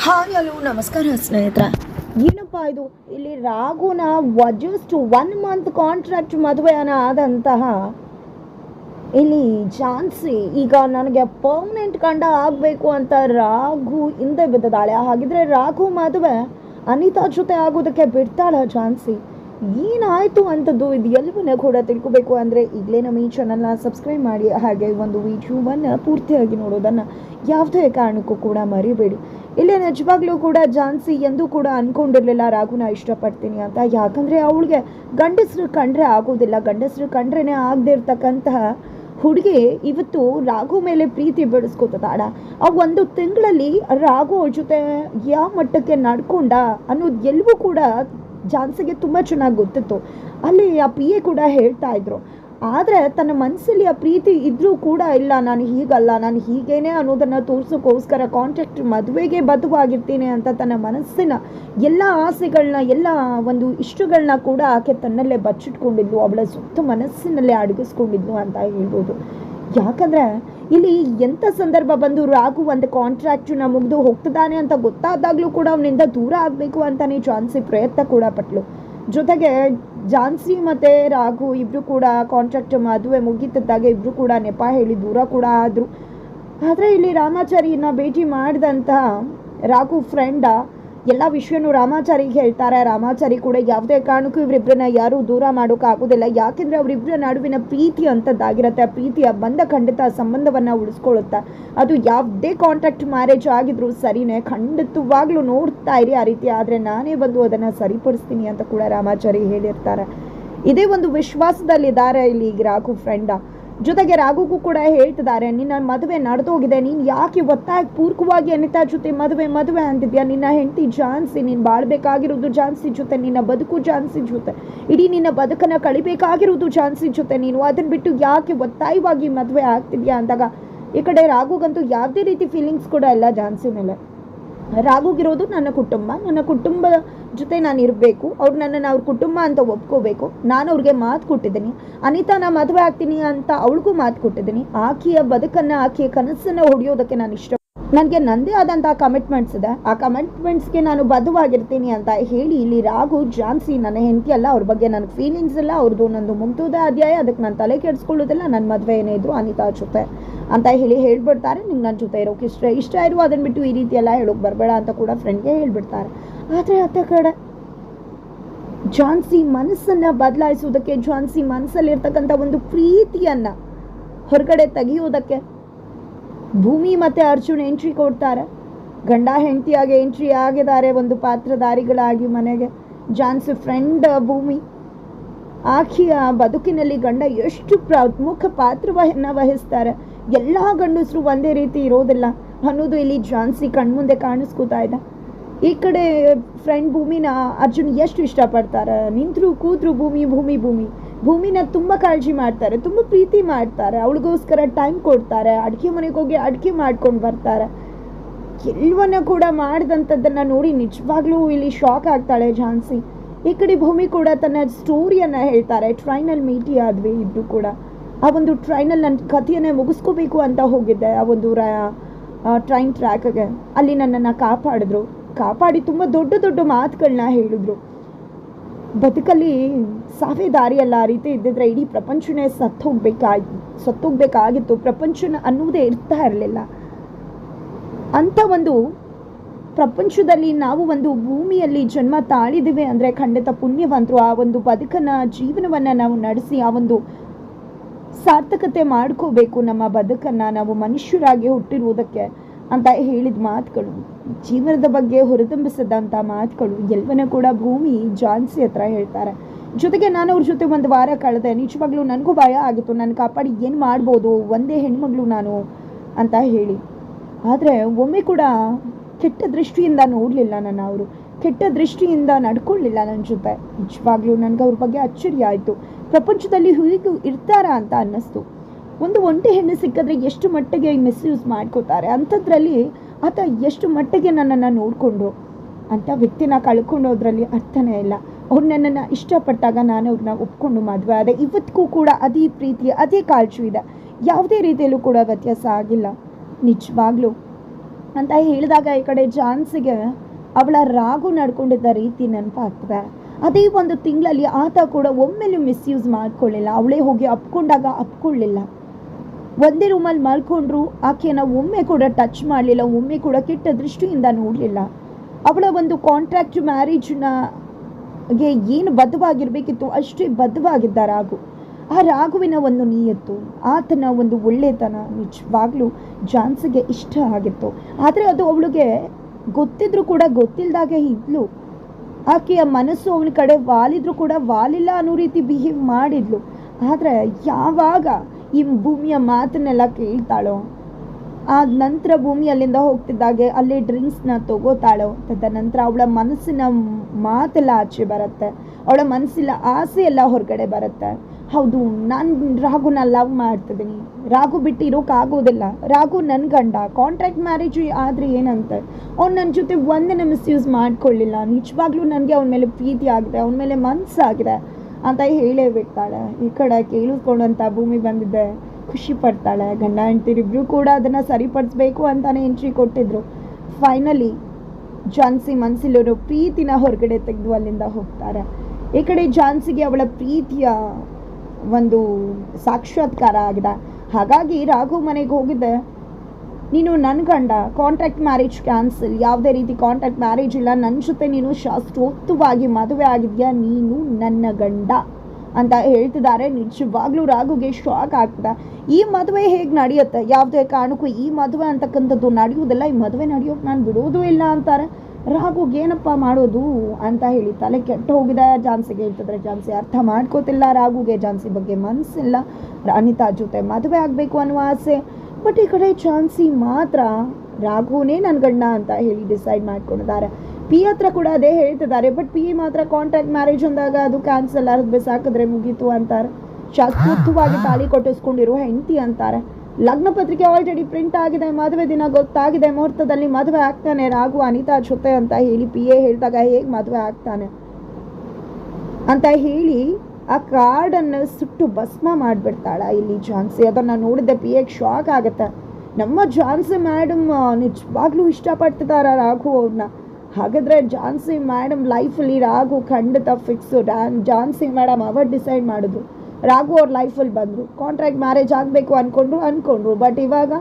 Hi, hello, ನಮಸ್ಕಾರ ಸ್ನೇಹಿತರ. ಏನಪ್ಪ ಇದು? ಇಲ್ಲಿ ರಾಘುನ ಜಸ್ಟ್ ಒನ್ ಮಂತ್ ಕಾಂಟ್ರಾಕ್ಟ್ ಮದುವೆನ ಆದಂತಹ ಇಲ್ಲಿ ಝಾನ್ಸಿ. ಈಗ ನನಗೆ ಪರ್ಮನೆಂಟ್ ಕಂಡ ಆಗಬೇಕು ಅಂತ ರಾಘು ಹಿಂದೆ ಬಿದ್ದಿದ್ದಾಳೆ ಹಾಗಿದ್ರೆ ರಾಘು ಮದುವೆ ಅನಿತಾ ಜೊತೆ ಆಗೋದಕ್ಕೆ ಬಿಡ್ತಾಳ ಝಾನ್ಸಿ? ಏನಾಯಿತು ಅಂಥದ್ದು ಇದು ಎಲ್ಲವನ್ನ ಕೂಡ ತಿಳ್ಕೊಬೇಕು ಅಂದರೆ ಈಗಲೇ ನಮ್ಮ ಈ ಚಾನಲ್ನ ಸಬ್ಸ್ಕ್ರೈಬ್ ಮಾಡಿ, ಹಾಗೆ ಒಂದು ವಿಡಿಯೋವನ್ನು ಪೂರ್ತಿಯಾಗಿ ನೋಡೋದನ್ನು ಯಾವುದೇ ಕಾರಣಕ್ಕೂ ಕೂಡ ಮರಿಬೇಡಿ. ಇಲ್ಲೇ ನಿಜವಾಗ್ಲೂ ಕೂಡ ಜಾನ್ಸಿ ಎಂದೂ ಕೂಡ ಅನ್ಕೊಂಡಿರ್ಲಿಲ್ಲ ರಾಘುನ ಇಷ್ಟಪಡ್ತೀನಿ ಅಂತ. ಯಾಕಂದರೆ ಅವಳಿಗೆ ಗಂಡಸರು ಕಂಡ್ರೆ ಆಗೋದಿಲ್ಲ. ಗಂಡಸರು ಕಂಡ್ರೇ ಆಗದೆ ಇರ್ತಕ್ಕಂತಹ ಹುಡುಗಿ ಇವತ್ತು ರಾಘು ಮೇಲೆ ಪ್ರೀತಿ ಬೆಳೆಸ್ಕೋತದಾಡ ಆ ಒಂದು ತಿಂಗಳಲ್ಲಿ ರಾಘು ಅವ್ರ ಜೊತೆ ಯಾವ ಮಟ್ಟಕ್ಕೆ ನಡ್ಕೊಂಡ ಅನ್ನೋದು ಎಲ್ಲವೂ ಕೂಡ ಝಾನ್ಸಿಗೆ ತುಂಬ ಚೆನ್ನಾಗಿ ಗೊತ್ತಿತ್ತು. ಅಲ್ಲಿ ಆ ಪಿ ಎ ಕೂಡ ಹೇಳ್ತಾ ಇದ್ರು. ಆದರೆ ತನ್ನ ಮನಸ್ಸಲ್ಲಿ ಆ ಪ್ರೀತಿ ಇದ್ದರೂ ಕೂಡ ಇಲ್ಲ. ನಾನು ಹೀಗಲ್ಲ. ನಾನು ಹೀಗೇನೆ ಅನ್ನೋದನ್ನು ತೋರ್ಸೋಕ್ಕೋಸ್ಕರ ಕಾಂಟ್ಯಾಕ್ಟ್ ಮದುವೆಗೆ ಬದುವಾಗಿರ್ತೀನಿ ಅಂತ ತನ್ನ ಮನಸ್ಸಿನ ಎಲ್ಲ ಆಸೆಗಳನ್ನ ಎಲ್ಲ ಒಂದು ಇಷ್ಟಗಳನ್ನ ಕೂಡ ಆಕೆ ತನ್ನಲ್ಲೇ ಬಚ್ಚಿಟ್ಕೊಂಡಿದ್ಲು. ಅವಳ ಸುತ್ತ ಮನಸ್ಸಿನಲ್ಲೇ ಅಡಗಿಸ್ಕೊಂಡಿದ್ಲು ಅಂತ ಹೇಳ್ಬೋದು. ಯಾಕಂದರೆ ಇಲ್ಲಿ ಎಂಥ ಸಂದರ್ಭ ಬಂದು ರಾಘು ಒಂದು ಕಾಂಟ್ರಾಕ್ಟನ್ನ ಮುಗಿದು ಹೋಗ್ತಿದ್ದಾನೆ ಅಂತ ಗೊತ್ತಾದಾಗಲೂ ಕೂಡ ಅವನಿಂದ ದೂರ ಆಗಬೇಕು ಅಂತಲೇ ಝಾನ್ಸಿ ಪ್ರಯತ್ನ ಕೂಡ ಪಟ್ಲು. ಜೊತೆಗೆ ಝಾನ್ಸಿ ಮತ್ತು ರಾಘು ಇಬ್ಬರು ಕೂಡ ಕಾಂಟ್ರಾಕ್ಟ್ ಮದುವೆ ಮುಗೀತಿದ್ದಾಗ ಇಬ್ಬರು ಕೂಡ ನೆಪ ಹೇಳಿ ದೂರ ಕೂಡ ಆದರು. ಆದರೆ ಇಲ್ಲಿ ರಾಮಾಚಾರಿನ ಭೇಟಿ ಮಾಡಿದಂಥ ರಾಘು ಫ್ರೆಂಡ ಎಲ್ಲ ವಿಷಯನೂ ರಾಮಾಚಾರಿಗೆ ಹೇಳ್ತಾರೆ. ರಾಮಾಚಾರಿ ಕೂಡ ಯಾವುದೇ ಕಾರಣಕ್ಕೂ ಇವರಿಬ್ಬರನ್ನ ಯಾರೂ ದೂರ ಮಾಡೋಕ್ಕಾಗೋದಿಲ್ಲ. ಯಾಕೆಂದರೆ ಅವರಿಬ್ಬರ ನಡುವಿನ ಪ್ರೀತಿ ಅಂಥದ್ದಾಗಿರುತ್ತೆ. ಆ ಪ್ರೀತಿಯ ಬಂದ ಖಂಡಿತ ಸಂಬಂಧವನ್ನು ಉಳಿಸ್ಕೊಳ್ಳುತ್ತೆ. ಅದು ಯಾವುದೇ ಕಾಂಟ್ರಾಕ್ಟ್ ಮ್ಯಾರೇಜ್ ಆಗಿದ್ರು ಸರಿನೇ. ಖಂಡಿತವಾಗ್ಲೂ ನೋಡ್ತಾ ಇರಿ ಆ ರೀತಿ ಆದರೆ ನಾನೇ ಬಂದು ಅದನ್ನು ಸರಿಪಡಿಸ್ತೀನಿ ಅಂತ ಕೂಡ ರಾಮಾಚಾರಿ ಹೇಳಿರ್ತಾರೆ. ಇದೇ ಒಂದು ವಿಶ್ವಾಸದಲ್ಲಿದ್ದಾರೆ ಇಲ್ಲಿ ರಾಘು ಫ್ರೆಂಡ ಜೊತೆಗೆ ರಾಘುಗೂ ಕೂಡ ಹೇಳ್ತಿದ್ದಾರೆ, ನಿನ್ನ ಮದುವೆ ನಡೆದೋಗಿದೆ, ನೀನು ಯಾಕೆ ಒತ್ತಾಯ ಪೂರ್ವಕವಾಗಿ ಅನಿತಾ ಜೊತೆ ಮದುವೆ ಮದುವೆ ಅಂತಿದ್ಯಾ ನಿನ್ನ ಹೆಂಡತಿ ಜಾನ್ಸಿ, ನೀನು ಬಾಳ್ಬೇಕಾಗಿರೋದು ಜಾನ್ಸಿ ಜೊತೆ, ನಿನ್ನ ಬದುಕು ಜಾನ್ಸಿ ಜೊತೆ, ಇಡೀ ನಿನ್ನ ಬದುಕನ್ನು ಕಳಿಬೇಕಾಗಿರೋದು ಜಾನ್ಸಿ ಜೊತೆ, ನೀನು ಅದನ್ನ ಬಿಟ್ಟು ಯಾಕೆ ಒತ್ತಾಯವಾಗಿ ಮದುವೆ ಆಗ್ತಿದ್ಯಾ? ಅಂದಾಗ ಈ ಕಡೆ ರಾಘುಗಂತೂ ಯಾವುದೇ ರೀತಿ ಫೀಲಿಂಗ್ಸ್ ಕೂಡ ಇಲ್ಲ ಜಾನ್ಸಿ ಮೇಲೆ. ರಾಘುಗಿರೋದು ನನ್ನ ಕುಟುಂಬ. ನನ್ನ ಕುಟುಂಬ ಜೊತೆ ನಾನು ಇರಬೇಕು. ಅವ್ರು ನನ್ನನ್ನು ಅವ್ರ ಕುಟುಂಬ ಅಂತ ಒಪ್ಕೋಬೇಕು. ನಾನು ಅವ್ರಿಗೆ ಮಾತು ಕೊಟ್ಟಿದ್ದೀನಿ. ಅನಿತಾ ನಾನು ಮದುವೆ ಆಗ್ತೀನಿ ಅಂತ ಅವಳಿಗೂ ಮಾತು ಕೊಟ್ಟಿದ್ದೀನಿ. ಆಕೆಯ ಬದುಕನ್ನು, ಆಕೆಯ ಕನಸನ್ನು ಹೊಡೆಯೋದಕ್ಕೆ ನಾನು ಇಷ್ಟ ನನಗೆ ನನ್ನದೇ ಆದಂಥ ಕಮಿಟ್ಮೆಂಟ್ಸ್ ಇದೆ. ಆ ಕಮಿಟ್ಮೆಂಟ್ಸ್ಗೆ ನಾನು ಬದ್ಧವಾಗಿರ್ತೀನಿ ಅಂತ ಹೇಳಿ ಇಲ್ಲಿ ರಾಘು ಜಾನ್ಸಿ ನನ್ನ ಹೆಂಡತಿ ಅಲ್ಲ ಅವ್ರ ಬಗ್ಗೆ ನನಗೆ ಫೀಲಿಂಗ್ಸ್ ಇಲ್ಲ. ಅವ್ರದ್ದು ನಂದು ಮುಗ್ದೋದ ಅಧ್ಯಾಯ. ಅದಕ್ಕೆ ನಾನು ತಲೆ ಕೆಡಿಸ್ಕೊಳ್ಳೋದಿಲ್ಲ. ನನ್ನ ಮದುವೆ ಏನೇ ಇದ್ರು ಅನಿತಾ ಜೊತೆ ಅಂತ ಹೇಳಿ ಹೇಳ್ಬಿಡ್ತಾರೆ. ನಿಮ್ಗೆ ನನ್ನ ಜೊತೆ ಇರೋಕೆ ಇಷ್ಟ ಇಷ್ಟ ಇರುವ ಅದನ್ನು ಬಿಟ್ಟು ಈ ರೀತಿ ಎಲ್ಲ ಹೇಳೋಕೆ ಬರಬೇಡ ಅಂತ ಕೂಡ ಫ್ರೆಂಡ್ಗೆ ಹೇಳ್ಬಿಡ್ತಾರೆ. ಆದರೆ ಅತ್ತ ಕಡೆ ಜಾನ್ಸಿ ಮನಸ್ಸನ್ನು ಬದಲಾಯಿಸುವುದಕ್ಕೆ ಜಾನ್ಸಿ ಮನಸ್ಸಲ್ಲಿರ್ತಕ್ಕಂಥ ಒಂದು ಪ್ರೀತಿಯನ್ನು ಹೊರಗಡೆ ತೆಗೆಯೋದಕ್ಕೆ ಭೂಮಿ ಮತ್ತು ಅರ್ಜುನ್ ಎಂಟ್ರಿ ಕೊಡ್ತಾರೆ. ಗಂಡ ಹೆಂಡತಿಯಾಗಿ ಎಂಟ್ರಿ ಆಗಿದ್ದಾರೆ ಒಂದು ಪಾತ್ರಧಾರಿಗಳಾಗಿ ಮನೆಗೆ. ಜಾನ್ಸಿ ಫ್ರೆಂಡ್ ಭೂಮಿ. ಆಕೆಯ ಬದುಕಿನಲ್ಲಿ ಗಂಡ ಎಷ್ಟು ಪ್ರಮುಖ ಪಾತ್ರವನ್ನು ವಹಿಸ್ತಾರೆ. ಎಲ್ಲ ಗಂಡಸರು ಒಂದೇ ರೀತಿ ಇರೋದಿಲ್ಲ. ಅನ್ನೋದು ಇಲ್ಲಿ ಜಾನ್ಸಿ ಕಣ್ಮುಂದೆ ಕಾಣಿಸ್ಕೋತಾ ಇದೆ. ಈ ಕಡೆ ಫ್ರೆಂಡ್ ಭೂಮಿನ ಅರ್ಜುನ್ ಎಷ್ಟು ಇಷ್ಟಪಡ್ತಾರೆ? ನಿಂತರು, ಕೂತರು ಭೂಮಿ ಭೂಮಿ ಭೂಮಿ. ಭೂಮಿನ ತುಂಬ ಕಾಳಜಿ ಮಾಡ್ತಾರೆ, ತುಂಬ ಪ್ರೀತಿ ಮಾಡ್ತಾರೆ, ಅವಳಿಗೋಸ್ಕರ ಟೈಮ್ ಕೊಡ್ತಾರೆ ಅಡಿಕೆ ಮನೆಗೆ ಹೋಗಿ ಅಡುಗೆ ಮಾಡ್ಕೊಂಡು ಬರ್ತಾರೆ. ಎಲ್ಲವನ್ನ ಕೂಡ ಮಾಡಿದಂಥದ್ದನ್ನು ನೋಡಿ ನಿಜವಾಗ್ಲೂ ಇಲ್ಲಿ ಶಾಕ್ ಆಗ್ತಾಳೆ ಝಾನ್ಸಿ. ಈ ಕಡೆ ಭೂಮಿ ಕೂಡ ತನ್ನ ಸ್ಟೋರಿಯನ್ನು ಹೇಳ್ತಾರೆ ಟ್ರೈನಲ್ಲಿ ಮೀಟಿ ಆದ್ವಿ ಇಬ್ಬರು ಕೂಡ. ಆ ಒಂದು ಟ್ರೈನಲ್ಲಿ ನನ್ನ ಕಥೆಯನ್ನೇ ಮುಗಿಸ್ಕೋಬೇಕು ಅಂತ ಹೋಗಿದ್ದೆ, ಆ ಒಂದು ಟ್ರೈನ್ ಟ್ರ್ಯಾಕ್ಗೆ ಅಲ್ಲಿ ನನ್ನನ್ನು ಕಾಪಾಡಿದ್ರು. ಕಾಪಾಡಿ ತುಂಬ ದೊಡ್ಡ ದೊಡ್ಡ ಮಾತುಗಳನ್ನ ಹೇಳಿದ್ರು. ಬದುಕಲ್ಲಿ ಸಾವೇ ದಾರಿಯಲ್ಲ ಆ ರೀತಿ ಇದ್ದಿದ್ರೆ ಇಡೀ ಪ್ರಪಂಚನೇ ಸತ್ತೋಗ್ಬೇಕಾಗಿ, ಸತ್ತೋಗ್ಬೇಕಾಗಿತ್ತು. ಪ್ರಪಂಚನ ಅನ್ನುವುದೇ ಇರ್ತಾ ಇರಲಿಲ್ಲ. ಅಂಥ ಒಂದು ಪ್ರಪಂಚದಲ್ಲಿ ನಾವು ಒಂದು ಭೂಮಿಯಲ್ಲಿ ಜನ್ಮ ತಾಳಿದ್ದೀವಿ ಅಂದರೆ ಖಂಡಿತ ಪುಣ್ಯವಂತರು ಆ ಒಂದು ಬದುಕನ್ನು, ಜೀವನವನ್ನು ನಾವು ನಡೆಸಿ ಆ ಒಂದು ಸಾರ್ಥಕತೆ ಮಾಡ್ಕೋಬೇಕು ನಮ್ಮ ಬದುಕನ್ನು. ನಾವು ಮನುಷ್ಯರಾಗಿ ಹುಟ್ಟಿರುವುದಕ್ಕೆ ಅಂತ ಹೇಳಿದ ಮಾತುಗಳು. ಜೀವನದ ಬಗ್ಗೆ ಹೊರತುಂಬಿಸಿದಂಥ ಮಾತುಗಳು. ಎಲ್ಲವನ್ನೂ ಕೂಡ ಭೂಮಿ ಜಾನ್ಸಿ ಹತ್ರ ಹೇಳ್ತಾರೆ. ಜೊತೆಗೆ ನಾನು ಅವ್ರ ಜೊತೆ ಒಂದು ವಾರ ಕಳೆದೆ. ನಿಜವಾಗ್ಲೂ ನನಗೂ ಭಯ ಆಗಿತ್ತು. ನನ್ನ ಕಾಪಾಡಿ ಏನು ಮಾಡ್ಬೋದು? ಒಂದೇ ಹೆಣ್ಮಗಳು ನಾನು ಅಂತ ಹೇಳಿ. ಆದರೆ ಒಮ್ಮೆ ಕೂಡ ಕೆಟ್ಟ ದೃಷ್ಟಿಯಿಂದ ನೋಡಲಿಲ್ಲ ನನ್ನ ಅವರು. ಕೆಟ್ಟ ದೃಷ್ಟಿಯಿಂದ ನಡ್ಕೊಳ್ಳಿಲ್ಲ ನನ್ನ ಜೊತೆ. ನಿಜವಾಗ್ಲೂ ನನಗೆ ಅವ್ರ ಬಗ್ಗೆ ಅಚ್ಚರಿ ಆಯಿತು ಪ್ರಪಂಚದಲ್ಲಿ ಹೀಗೂ ಇರ್ತಾರಾ ಅಂತ ಅನ್ನಿಸ್ತು. ಒಂದು ಒಂಟಿ ಹೆಣ್ಣು ಸಿಕ್ಕಿದ್ರೆ ಎಷ್ಟು ಮಟ್ಟಿಗೆ ಮಿಸ್ಯೂಸ್ ಮಾಡ್ಕೋತಾರೆ? ಅಂಥದ್ರಲ್ಲಿ ಆತ ಎಷ್ಟು ಮಟ್ಟಿಗೆ ನನ್ನನ್ನು ನೋಡಿಕೊಂಡು ಅಂತ ವ್ಯಕ್ತಿನ ಕಳ್ಕೊಂಡೋದ್ರಲ್ಲಿ ಅರ್ಥನೇ ಇಲ್ಲ. ಅವ್ರು ನನ್ನನ್ನು ಇಷ್ಟಪಟ್ಟಾಗ ನಾನು ಅವ್ರನ್ನ ಒಪ್ಕೊಂಡು ಮದುವೆ ಆದೆ. ಇವತ್ತಿಗೂ ಕೂಡ ಅದೇ ಪ್ರೀತಿ, ಅದೇ ಕಾಳಜಿ ಇದೆ. ಯಾವುದೇ ರೀತಿಯಲ್ಲೂ ಕೂಡ ವ್ಯತ್ಯಾಸ ಆಗಿಲ್ಲ. ನಿಜವಾಗ್ಲೂ. ಅಂತ ಹೇಳಿದಾಗ ಈ ಕಡೆ ಜಾನ್ಸಿಗೆ ಅವಳ ರಾಗು ನಡ್ಕೊಂಡಿದ್ದ ರೀತಿ ನೆನಪಾಗ್ತದೆ. ಅದೇ ಒಂದು ತಿಂಗಳಲ್ಲಿ ಆತ ಕೂಡ ಒಮ್ಮೆಲೂ ಮಿಸ್ಯೂಸ್ ಮಾಡ್ಕೊಳ್ಳಿಲ್ಲ. ಅವಳೇ ಹೋಗಿ ಅಪ್ಕೊಂಡಾಗ ಅಪ್ಕೊಳ್ಳಿಲ್ಲ. ಒಂದೇ ರೂಮಲ್ಲಿ ಮಲ್ಕೊಂಡ್ರು ಆಕೆನ ಒಮ್ಮೆ ಕೂಡ ಟಚ್ ಮಾಡಲಿಲ್ಲ, ಒಮ್ಮೆ ಕೂಡ ಕೆಟ್ಟ ದೃಷ್ಟಿಯಿಂದ ನೋಡಲಿಲ್ಲ. ಅವಳ ಒಂದು ಕಾಂಟ್ರಾಕ್ಟ್ ಮ್ಯಾರೇಜ್ನ ಗೆ ಏನು ಬದ್ಧವಾಗಿರಬೇಕಿತ್ತು, ಅಷ್ಟೇ ಬದ್ಧವಾಗಿದ್ದ ರಾಘು. ಆ ರಾಘುವಿನ ಒಂದು ನಿಯತ್ತು, ಆತನ ಒಂದು ಒಳ್ಳೆತನ ನಿಜವಾಗ್ಲೂ ಜಾನ್ಸಿಗೆ ಇಷ್ಟ ಆಗಿತ್ತು. ಆದರೆ ಅದು ಅವಳಿಗೆ ಗೊತ್ತಿದ್ರು ಕೂಡ ಗೊತ್ತಿಲ್ಲದಾಗೆ ಇದ್ಲು. ಆಕೆಯ ಮನಸ್ಸು ಅವನ ಕಡೆ ವಾಲಿದ್ರು ಕೂಡ ವಾಲಿಲ್ಲ ಅನ್ನೋ ರೀತಿ ಬಿಹೇವ್ ಮಾಡಿದ್ಲು. ಆದರೆ ಯಾವಾಗ ಈ ಭೂಮಿಯ ಮಾತನ್ನೆಲ್ಲ ಕೇಳ್ತಾಳೋ? ಆ ನಂತರ ಭೂಮಿ ಅಲ್ಲಿಂದ ಹೋಗ್ತಿದ್ದಾಗೆ ಅಲ್ಲಿ ಡ್ರಿಂಕ್ಸ್ನ ತಗೋತಾಳೋ? ತದನಂತರ ಅವಳ ಮನಸ್ಸಿನ ಮಾತೆಲ್ಲ ಆಚೆ ಬರುತ್ತೆ. ಅವಳ ಮನಸ್ಸಿನ ಆಸೆ ಎಲ್ಲ ಹೊರಗಡೆ ಬರುತ್ತೆ. ಹೌದು, ನಾನು ರಾಘುನ ಲವ್ ಮಾಡ್ತಿದ್ದೀನಿ. ರಾಘು ಬಿಟ್ಟು ಇರೋಕ್ಕಾಗೋದಿಲ್ಲ ರಾಘು ನನ್ನ ಗಂಡ. ಕಾಂಟ್ರಾಕ್ಟ್ ಮ್ಯಾರೇಜ್ ಆದರೆ ಏನಂತೆ? ಅವ್ನು ನನ್ನ ಜೊತೆ ಒಂದಿನ ಮಿಸ್ಯೂಸ್ ಮಾಡ್ಕೊಳ್ಳಿಲ್ಲ. ನಿಜವಾಗ್ಲೂ ನನಗೆ ಅವನ ಮೇಲೆ ಪ್ರೀತಿ ಆಗಿದೆ. ಅವನ ಮೇಲೆ ಮನಸ್ಸಾಗಿದೆ ಅಂತ ಹೇಳೇ ಬಿಡ್ತಾಳೆ, ಈ ಕಡೆ ಕೇಳಿಸ್ಕೊಂಡಂಥ ಭೂಮಿ ಬಂದಿದೆ, ಖುಷಿ ಪಡ್ತಾಳೆ, ಗಂಡ ಹೆಂಡ್ತಿರಿಬ್ರು ಕೂಡ ಅದನ್ನು ಸರಿಪಡಿಸ್ಬೇಕು ಅಂತಾನೆ ಎಂಟ್ರಿ ಕೊಟ್ಟಿದ್ರು. ಫೈನಲಿ ಜಾನ್ಸಿ ಮನಸ್ಸಲ್ಲಿರೋ ಪ್ರೀತಿನ ಹೊರಗಡೆ ತೆಗೆದು ಅಲ್ಲಿಂದ ಹೋಗ್ತಾರೆ. ಈ ಕಡೆ ಜಾನ್ಸಿಗೆ ಅವಳ ಪ್ರೀತಿಯ ಒಂದು ಸಾಕ್ಷಾತ್ಕಾರ ಆಗಿದೆ. ಹಾಗಾಗಿ ರಾಘು ಮನೆಗೆ ಹೋಗಿದ್ದೆ. ನೀನು ನನ್ನ ಗಂಡ ಕಾಂಟ್ರಾಕ್ಟ್ ಮ್ಯಾರೇಜ್ ಕ್ಯಾನ್ಸಲ್ ಯಾವುದೇ ರೀತಿ ಕಾಂಟ್ರಾಕ್ಟ್ ಮ್ಯಾರೇಜ್ ಇಲ್ಲ. ನನ್ನ ಜೊತೆ ನೀನು ಶಾಸ್ತ್ರೋಕ್ತವಾಗಿ ಮದುವೆ ಆಗಿದ್ಯಾ? ನೀನು ನನ್ನ ಗಂಡ ಅಂತ ಹೇಳ್ತಿದ್ದಾರೆ. ನಿಜವಾಗ್ಲೂ ರಾಘುಗೆ ಶಾಕ್ ಆಗ್ತದೆ. ಈ ಮದುವೆ ಹೇಗೆ ನಡೆಯುತ್ತೆ? ಯಾವುದೇ ಕಾರಣಕ್ಕೂ ಈ ಮದುವೆ ಅಂತಕ್ಕಂಥದ್ದು ನಡೆಯುವುದಿಲ್ಲ. ಈ ಮದುವೆ ನಡೆಯೋಕೆ ನಾನು ಬಿಡೋದು ಇಲ್ಲ ಅಂತಾರೆ. ರಾಘುಗೆ ಏನಪ್ಪ ಮಾಡೋದು ಅಂತ ಹೇಳಿ ತಲೆ ಕೆಟ್ಟು ಹೋಗಿದೆ. ಜಾನ್ಸಿಗೆ ಹೇಳ್ತಿದ್ರೆ ಜಾನ್ಸಿ ಅರ್ಥ ಮಾಡ್ಕೋತಿಲ್ಲ. ರಾಘುಗೆ ಜಾನ್ಸಿ ಬಗ್ಗೆ ಮನಸ್ಸಿಲ್ಲ ಅನಿತಾ ಜೊತೆ ಮದುವೆ ಆಗಬೇಕು ಅನ್ನುವ ಆಸೆ. ಬಟ್ ಈ ಕಡೆ ಚಾನ್ಸಿ ಮಾತ್ರ ರಾಘುನೇ ನನ್ನ ಗಂಡ ಅಂತ ಹೇಳಿ ಡಿಸೈಡ್ ಮಾಡ್ಕೊಂಡಿದ್ದಾರೆ. ಪಿ ಹತ್ರ ಕೂಡ ಅದೇ ಹೇಳ್ತಿದ್ದಾರೆ ಬಟ್ ಪಿ ಮಾತ್ರ ಕಾಂಟ್ರಾಕ್ಟ್ ಮ್ಯಾರೇಜ್ ಅಂದಾಗ ಅದು ಕ್ಯಾನ್ಸಲ್ ಅರ್ಧ ಬಿಸಾಕಿದ್ರೆ ಮುಗೀತು ಅಂತಾರೆ. ಶಾಶ್ವತವಾಗಿ ತಾಳಿ ಕೊಟ್ಟಿಸ್ಕೊಂಡಿರೋ ಹೆಂಡತಿ ಅಂತಾರೆ. ಲಗ್ನ ಪತ್ರಿಕೆ ಆಲ್ರೆಡಿ ಪ್ರಿಂಟ್ ಆಗಿದೆ ಮದುವೆ ದಿನ ಗೊತ್ತಾಗಿದೆ ಮುಹೂರ್ತದಲ್ಲಿ ಮದುವೆ ಆಗ್ತಾನೆ ರಾಘು ಅನಿತಾ ಜೊತೆ ಅಂತ ಹೇಳಿ ಪಿ ಎ ಹೇಳಿದಾಗ ಹೇಗೆ ಮದುವೆ ಆಗ್ತಾನೆ? ಅಂತ ಹೇಳಿ ಆ ಕಾರ್ಡನ್ನು ಸುಟ್ಟು ಭಸ್ಮ ಮಾಡಿಬಿಡ್ತಾಳ ಇಲ್ಲಿ ಜಾನ್ಸಿ ಅದನ್ನು ನೋಡಿದ್ದೆ ಪಿ ಎಕ್ ಶಾಕ್ ಆಗುತ್ತೆ. ನಮ್ಮ ಜಾನ್ಸಿ ಮ್ಯಾಡಮ್ ನಿಜವಾಗ್ಲೂ ಇಷ್ಟಪಡ್ತಿದ್ದಾರ ರಾಘು ಅವ್ರನ್ನ ಹಾಗಾದ್ರೆ ಜಾನ್ಸಿ ಮ್ಯಾಡಮ್ ಲೈಫಲ್ಲಿ ರಾಘು ಖಂಡಿತ ಫಿಕ್ಸು ಜಾನ್ಸಿ ಮೇಡಮ್ ಅವರು ಡಿಸೈಡ್ ಮಾಡಿದ್ರು ರಾಘು ಅವ್ರ ಲೈಫಲ್ಲಿ ಬಂದರು. ಕಾಂಟ್ರಾಕ್ಟ್ ಮ್ಯಾರೇಜ್ ಆಗಬೇಕು ಅಂದ್ಕೊಂಡ್ರು ಅಂದ್ಕೊಂಡ್ರು ಬಟ್ ಇವಾಗ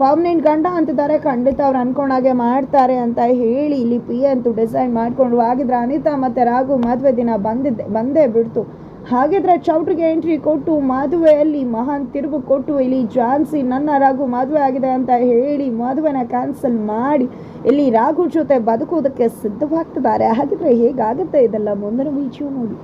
ಪರ್ಮನೆಂಟ್ ಗಂಡ ಅಂತಿದ್ದಾರೆ, ಖಂಡಿತ ಅವ್ರು ಅನ್ಕೊಂಡಾಗೆ ಮಾಡ್ತಾರೆ ಅಂತ ಹೇಳಿ ಇಲ್ಲಿ ಪಿ ಅಂತೂ ಡಿಸೈಡ್ ಮಾಡಿಕೊಂಡು ಆಗಿದ್ರೆ ಅನಿತಾ ಮತ್ತೆ ರಾಘು ಮದುವೆ ದಿನ ಬಂದಿದ್ದೆ, ಬಂದೇ ಬಿಡ್ತು. ಹಾಗಿದ್ರೆ ಚೌಟ್ರಿಗೆ ಎಂಟ್ರಿ ಕೊಟ್ಟು ಮದುವೆಯಲ್ಲಿ ಮಹಾನ್ ತಿರುಗು ಕೊಟ್ಟು ಇಲ್ಲಿ ಜಾನ್ಸಿ ನನ್ನ ರಾಘು ಮದುವೆ ಆಗಿದೆ ಅಂತ ಹೇಳಿ ಮದುವೆನ ಕ್ಯಾನ್ಸಲ್ ಮಾಡಿ ಇಲ್ಲಿ ರಾಘು ಜೊತೆ ಬದುಕುವುದಕ್ಕೆ ಸಿದ್ಧವಾಗ್ತಿದ್ದಾರೆ. ಹಾಗಿದ್ರೆ ಹೇಗಾಗುತ್ತೆ ಇದೆಲ್ಲ ಮುಂದಿನ ವಿಚಾರ ನೋಡಿ.